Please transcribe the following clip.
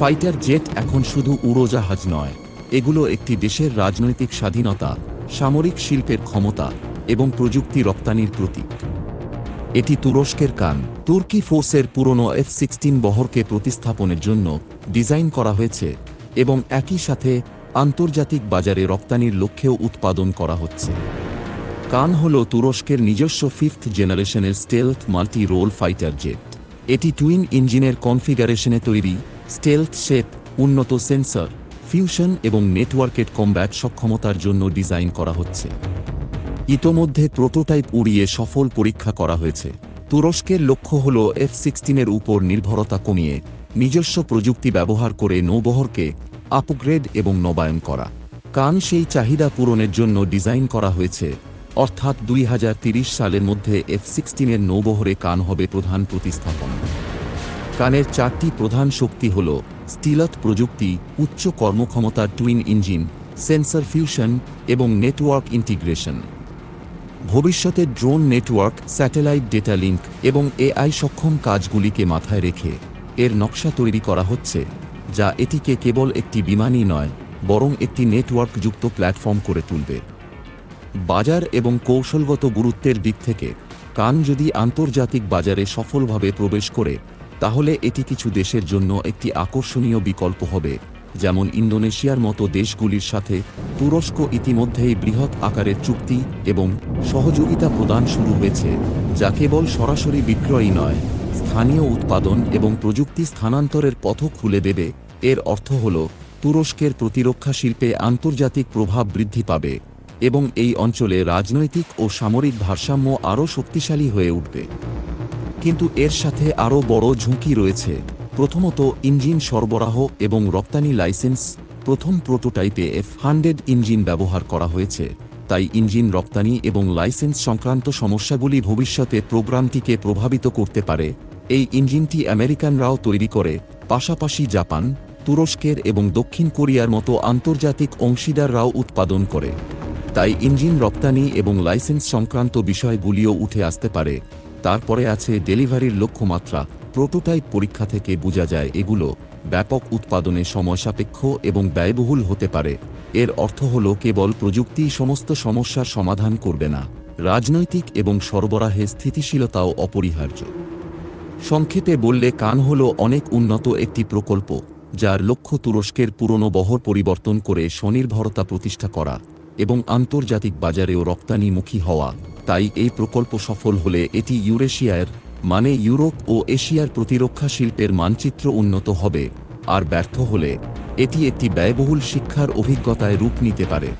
Fighter jet এখন শুধু উড়োজাহাজ নয়, এগুলো একটি দেশের রাজনৈতিক স্বাধীনতা, সামরিক শিল্পের ক্ষমতা এবং প্রযুক্তি রপ্তানির প্রতীক। এটি তুরস্কের কান, তুর্কি ফোর্সের পুরনো এফ সিক্সটিন বহরকে প্রতিস্থাপনের জন্য ডিজাইন করা হয়েছে এবং একই সাথে আন্তর্জাতিক বাজারে রপ্তানির লক্ষ্যেও উৎপাদন করা হচ্ছে। কান হল তুরস্কের নিজস্ব ফিফথ জেনারেশনের stealth multi role fighter jet. এটি টুইন ইঞ্জিনের কনফিগারেশনে তৈরি স্টেলথ শেপ উন্নত সেন্সর ফিউশন এবং নেটওয়ার্কের কম্ব্যাট সক্ষমতার জন্য ডিজাইন করা হচ্ছে। ইতোমধ্যে প্রোটোটাইপ উড়িয়ে সফল পরীক্ষা করা হয়েছে। তুরস্কের লক্ষ্য হল এফ সিক্সটিনের উপর নির্ভরতা কমিয়ে নিজস্ব প্রযুক্তি ব্যবহার করে নৌবহরকে আপগ্রেড এবং নবায়ন করা। কান সেই চাহিদা পূরণের জন্য ডিজাইন করা হয়েছে। অর্থাৎ দুই সালের মধ্যে এফ সিক্সটিনের নৌবহরে কান হবে প্রধান প্রতিস্থাপন। কানের চারটি প্রধান শক্তি হল স্টিলত প্রযুক্তি, উচ্চ কর্মক্ষমতার টুইন ইঞ্জিন, সেন্সর ফিউশন এবং নেটওয়ার্ক ইন্টিগ্রেশন। ভবিষ্যতে drone network, satellite data link এবং এআই সক্ষম কাজগুলিকে মাথায় রেখে এর নকশা তৈরি করা হচ্ছে, যা এটিকে কেবল একটি বিমানই নয়, বরং একটি নেটওয়ার্কযুক্ত প্ল্যাটফর্ম করে তুলবে। বাজার এবং কৌশলগত গুরুত্বের দিক থেকে, কান যদি আন্তর্জাতিক বাজারে সফলভাবে প্রবেশ করে তাহলে এটি কিছু দেশের জন্য একটি আকর্ষণীয় বিকল্প হবে, যেমন ইন্দোনেশিয়ার মতো দেশগুলির সাথে তুরস্ক ইতিমধ্যেই বৃহৎ আকারের চুক্তি এবং সহযোগিতা প্রদান শুরু হয়েছে, যা কেবল সরাসরি বিক্রয়ই নয়, স্থানীয় উৎপাদন এবং প্রযুক্তি স্থানান্তরের পথও খুলে দেবে। এর অর্থ হল, তুরস্কের প্রতিরক্ষা শিল্পে আন্তর্জাতিক প্রভাব বৃদ্ধি পাবে এবং এই অঞ্চলে রাজনৈতিক ও সামরিক ভারসাম্য আরও শক্তিশালী হয়ে উঠবে। কিন্তু এর সাথে আরও বড় ঝুঁকি রয়েছে। প্রথমত, ইঞ্জিন সরবরাহ এবং রপ্তানি লাইসেন্স। প্রথম প্রোটোটাইপে এফ হান্ড্রেড ইঞ্জিন ব্যবহার করা হয়েছে। তাই ইঞ্জিন রপ্তানি এবং লাইসেন্স সংক্রান্ত সমস্যাগুলি ভবিষ্যতে প্রোগ্রামটিকে প্রভাবিত করতে পারে। এই ইঞ্জিনটি আমেরিকানরাও তৈরি করে। পাশাপাশি জাপান, তুরস্কের এবং দক্ষিণ কোরিয়ার মতো আন্তর্জাতিক অংশীদাররাও উৎপাদন করে। তাই ইঞ্জিন রপ্তানি এবং লাইসেন্স সংক্রান্ত বিষয়গুলিও উঠে আসতে পারে। তারপরে আছে ডেলিভারির লক্ষ্যমাত্রা। প্রোটোটাইপ পরীক্ষা থেকে বোঝা যায় এগুলো ব্যাপক উৎপাদনে সময়সাপেক্ষ এবং ব্যয়বহুল হতে পারে। এর অর্থ হল কেবল প্রযুক্তি সমস্ত সমস্যার সমাধান করবে না। রাজনৈতিক এবং সরবরাহে স্থিতিশীলতাও অপরিহার্য। সংক্ষেপে বললে কান হল অনেক উন্নত একটি প্রকল্প, যার লক্ষ্য তুরস্কের পুরনো বহর পরিবর্তন করে স্বনির্ভরতা প্রতিষ্ঠা করা এবং আন্তর্জাতিক বাজারেও রপ্তানিমুখী হওয়া। তাই এই প্রকল্প সফল হলে এটি ইউরেশিয়ার মানে ইউরোপ ও এশিয়ার প্রতিরক্ষা শিল্পের মানচিত্র উন্নত হবে। আর ব্যর্থ হলে এটি একটি ব্যয়বহুল শিক্ষার অভিজ্ঞতায় রূপ নিতে পারে।